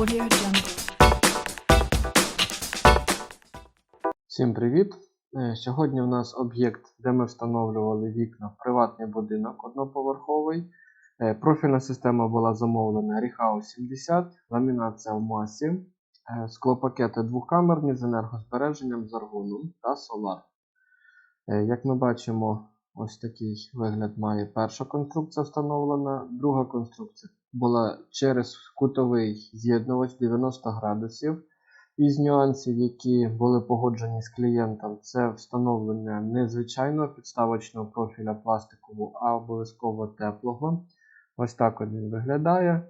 Audio Jungle. Всім привіт! Е, Сьогодні в нас об'єкт, де ми встановлювали вікна в приватний будинок одноповерховий. Е, Профільна система була замовлена Ріхау 70, ламінація в масі, е, склопакети двокамерні з енергозбереженням з аргоном та солар. Як ми бачимо, ось такий вигляд має перша конструкція встановлена. Друга конструкція була через кутовий з'єднувач 90 градусів. Із нюансів, які були погоджені з клієнтом, це встановлення не звичайного підставочного профіля пластикового, а обов'язково теплого. Ось так він виглядає.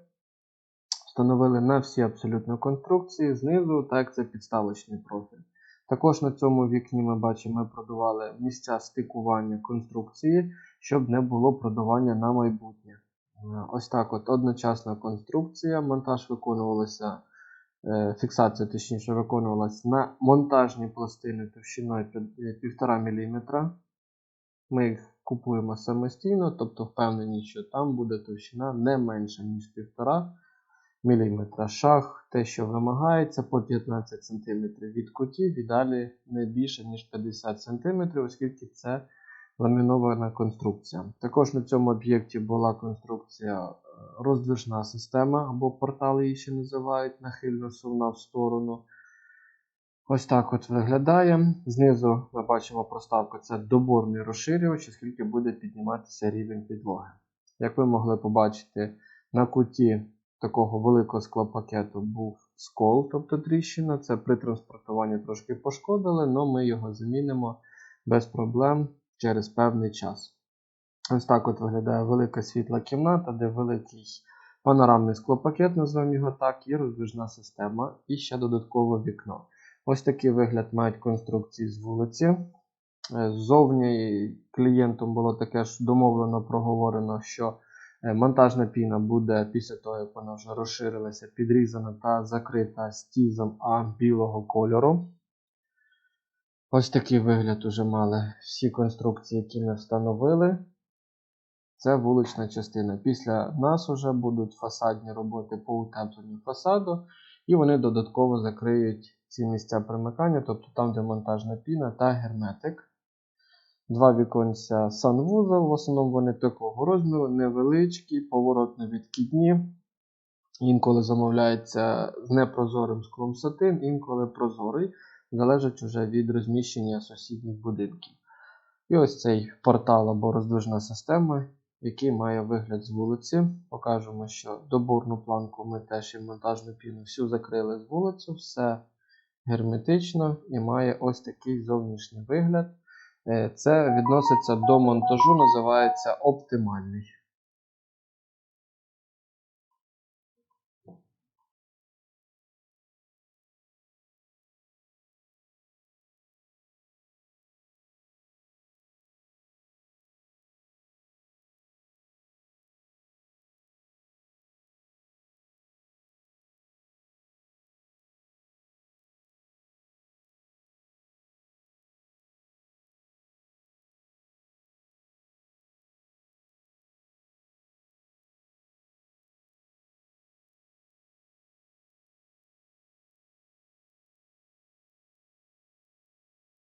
Встановили на всі абсолютно конструкції, знизу, так це підставочний профіль. Також на цьому вікні ми бачимо, ми продували місця стикування конструкції, щоб не було продування на майбутнє. Е, Ось так от одночасна конструкція. Монтаж виконувалося е, фіксація точніше виконувалась на монтажні пластини товщиною 1,5 мм. Ми їх купуємо самостійно, тобто впевнені, що там буде товщина не менша, ніж 1,5 мм. Шаг, те, що вимагається, по 15 см від кутів і далі не більше, ніж 50 см, оскільки це ламінована конструкція. Також на цьому об'єкті була конструкція е, роздвижна система, або портал її ще називають, нахильно сувна в сторону. Ось так от виглядає. Знизу ми бачимо проставку це доборний розширювач, оскільки буде підніматися рівень підлоги. Як ви могли побачити, на куті такого великого склопакету був скол, тобто тріщина. Це при транспортуванні трошки пошкодили, але ми його замінимо без проблем через певний час. Ось так от виглядає велика світла кімната, де великий панорамний склопакет, називаємо його так, і роздвижна система, і ще додаткове вікно. Ось такий вигляд мають конструкції з вулиці. Е, Ззовні клієнтом було таке ж домовлено, проговорено, що е, монтажна піна буде після того, як вона вже розширилася, підрізана та закрита стізом А білого кольору. Ось такий вигляд уже мали всі конструкції, які ми встановили. Це вулична частина. Після нас вже будуть фасадні роботи по утепленню фасаду, і вони додатково закриють ці місця примикання, тобто там, де монтажна піна та герметик. Два віконця санвузол, в основному вони такого розміру, невеличкі, поворотно-відкидні. Інколи замовляється з непрозорим склом сатин, інколи прозорий, залежить вже від розміщення сусідніх будинків. І ось цей портал або роздвижна система, який має вигляд з вулиці. Покажемо, що доборну планку ми теж і монтажну піну всю закрили з вулицю, все герметично і має ось такий зовнішній вигляд. Е, Це відноситься до монтажу, називається оптимальний.